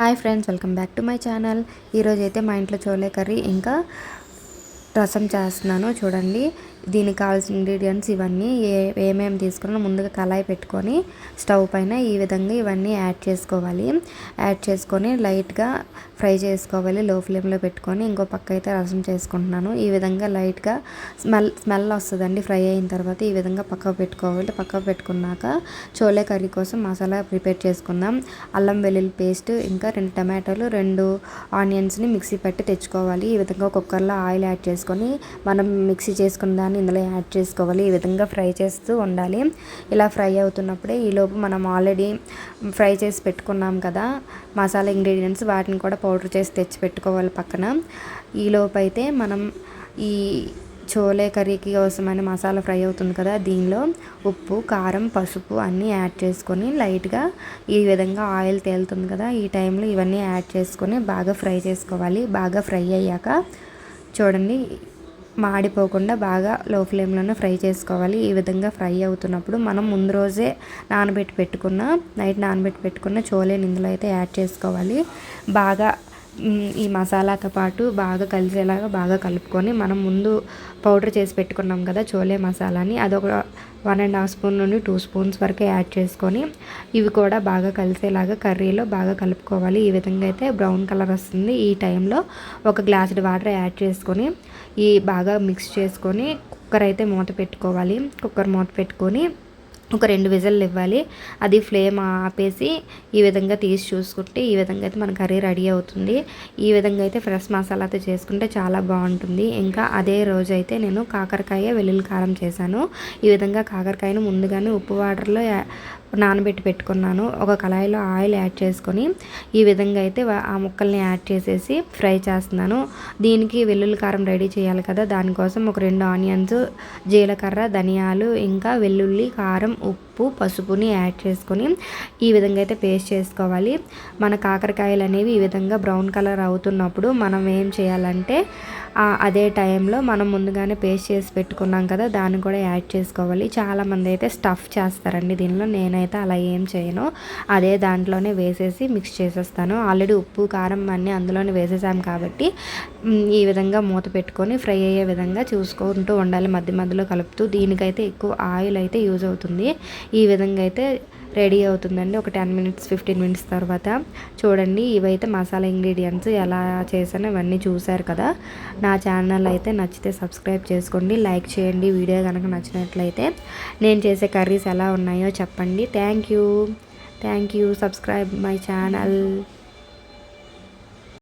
Hi friends welcome back to my channel. ఈరోజైతే మా ఇంట్లో చోలే కర్రీ. ఇంకా రసం చేస్తున్నాను చూడండి. దీనికి కావాల్సిన ఇంగ్రీడియంట్స్ ఇవన్నీ ఏ ఏమేమి తీసుకున్నా ముందుగా కళాయి పెట్టుకొని స్టవ్ పైన ఈ విధంగా ఇవన్నీ యాడ్ చేసుకోవాలి. యాడ్ చేసుకొని లైట్గా ఫ్రై చేసుకోవాలి. లో ఫ్లేమ్లో పెట్టుకొని ఇంకో పక్క అయితే రసం చేసుకుంటున్నాను. ఈ విధంగా లైట్గా స్మెల్ స్మెల్ వస్తుందండి. ఫ్రై అయిన తర్వాత ఈ విధంగా పక్కకు పెట్టుకోవాలి. పక్కకు పెట్టుకున్నాక చోలే కర్రీ కోసం మసాలా ప్రిపేర్ చేసుకుందాం. అల్లం వెల్లుల్లి పేస్ట్ ఇంకా రెండు టమాటాలు రెండు ఆనియన్స్ని మిక్సీ పెట్టి తెచ్చుకోవాలి. ఈ విధంగా కుక్కర్లో ఆయిల్ యాడ్ చేసుకొని మనం మిక్సీ చేసుకున్న దాన్ని ఇందులో యాడ్ చేసుకోవాలి. ఈ విధంగా ఫ్రై చేస్తూ ఉండాలి. ఇలా ఫ్రై అవుతున్నప్పుడే ఈలోపు మనం ఆల్రెడీ ఫ్రై చేసి పెట్టుకున్నాం కదా మసాలా ఇంగ్రీడియంట్స్ వాటిని కూడా పౌడర్ చేసి తెచ్చి పెట్టుకోవాలి పక్కన. ఈలోపు అయితే మనం ఈ చోలే కర్రీకి కోసమని మసాలా ఫ్రై అవుతుంది కదా దీనిలో ఉప్పు కారం పసుపు అన్నీ యాడ్ చేసుకొని లైట్గా ఈ విధంగా ఆయిల్ తేలుతుంది కదా ఈ టైంలో ఇవన్నీ యాడ్ చేసుకొని బాగా ఫ్రై చేసుకోవాలి. బాగా ఫ్రై అయ్యాక చూడండి మాడిపోకుండా బాగా లో ఫ్లేమ్లోనే ఫ్రై చేసుకోవాలి. ఈ విధంగా ఫ్రై అవుతున్నప్పుడు మనం ముందు రోజే నానబెట్టి పెట్టుకున్న నైట్ నానబెట్టి పెట్టుకున్న చోలేని ఇందులో అయితే యాడ్ చేసుకోవాలి. బాగా ఈ మసాలాతో పాటు బాగా కలిసేలాగా బాగా కలుపుకొని మనం ముందు పౌడర్ చేసి పెట్టుకున్నాం కదా చోలే మసాలాని అదొక వన్ అండ్ హాఫ్ స్పూన్ నుండి టూ స్పూన్స్ వరకు యాడ్ చేసుకొని ఇవి కూడా బాగా కలిసేలాగా కర్రీలో బాగా కలుపుకోవాలి. ఈ విధంగా అయితే బ్రౌన్ కలర్ వస్తుంది. ఈ టైంలో ఒక గ్లాసుడ్ వాటర్ యాడ్ చేసుకొని ఈ బాగా మిక్స్ చేసుకొని కుక్కర్ అయితే మూత పెట్టుకోవాలి. కుక్కర్ మూత పెట్టుకొని ఒక రెండు విజల్లు ఇవ్వాలి. అది ఫ్లేమ్ ఆపేసి ఈ విధంగా తీసి చూసుకుంటే ఈ విధంగా అయితే మన కర్రీ రెడీ అవుతుంది. ఈ విధంగా అయితే ఫ్రెష్ మసాలాతో చేసుకుంటే చాలా బాగుంటుంది. ఇంకా అదే రోజు అయితే నేను కాకరకాయ వెల్లుల్లి కారం చేశాను. ఈ విధంగా కాకరకాయను ముందుగానే ఉప్పు వాటర్లో నానబెట్టి పెట్టుకున్నాను. ఒక కళాయిలో ఆయిల్ యాడ్ చేసుకొని ఈ విధంగా అయితే ఆ ముక్కల్ని యాడ్ చేసేసి ఫ్రై చేస్తున్నాను. దీనికి వెల్లుల్లి కారం రెడీ చేయాలి కదా. దానికోసం ఒక రెండు ఆనియన్స్ జీలకర్ర ధనియాలు ఇంకా వెల్లుల్లి కారం Oh. ఉప్పు పసుపుని యాడ్ చేసుకొని ఈ విధంగా అయితే పేస్ట్ చేసుకోవాలి. మన కాకరకాయలు అనేవి ఈ విధంగా బ్రౌన్ కలర్ అవుతున్నప్పుడు మనం ఏం చేయాలంటే అదే టైంలో మనం ముందుగానే పేస్ట్ చేసి పెట్టుకున్నాం కదా దాన్ని కూడా యాడ్ చేసుకోవాలి. చాలామంది అయితే స్టఫ్ చేస్తారండి దీనిలో నేనైతే అలా ఏం చేయను. అదే దాంట్లోనే వేసేసి మిక్స్ చేసేస్తాను. ఆల్రెడీ ఉప్పు కారం అన్నీ అందులోనే వేసేసాం కాబట్టి ఈ విధంగా మూత పెట్టుకొని ఫ్రై అయ్యే విధంగా చూసుకుంటూ ఉండాలి. మధ్య మధ్యలో కలుపుతూ దీనికైతే ఎక్కువ ఆయిల్ అయితే యూజ్ అవుతుంది. ఈ విధంగా అయితే రెడీ అవుతుందండి. ఒక టెన్ మినిట్స్ ఫిఫ్టీన్ మినిట్స్ తర్వాత. చూడండి ఇవైతే మసాలా ఇంగ్రీడియంట్స్ ఎలా చేసానో ఇవన్నీ చూశారు కదా. నా ఛానల్ అయితే నచ్చితే సబ్స్క్రైబ్ చేసుకోండి లైక్ చేయండి. వీడియో కనుక నచ్చినట్లయితే నేను చేసే కర్రీస్ ఎలా ఉన్నాయో చెప్పండి. Thank you. Thank you. Subscribe my channel.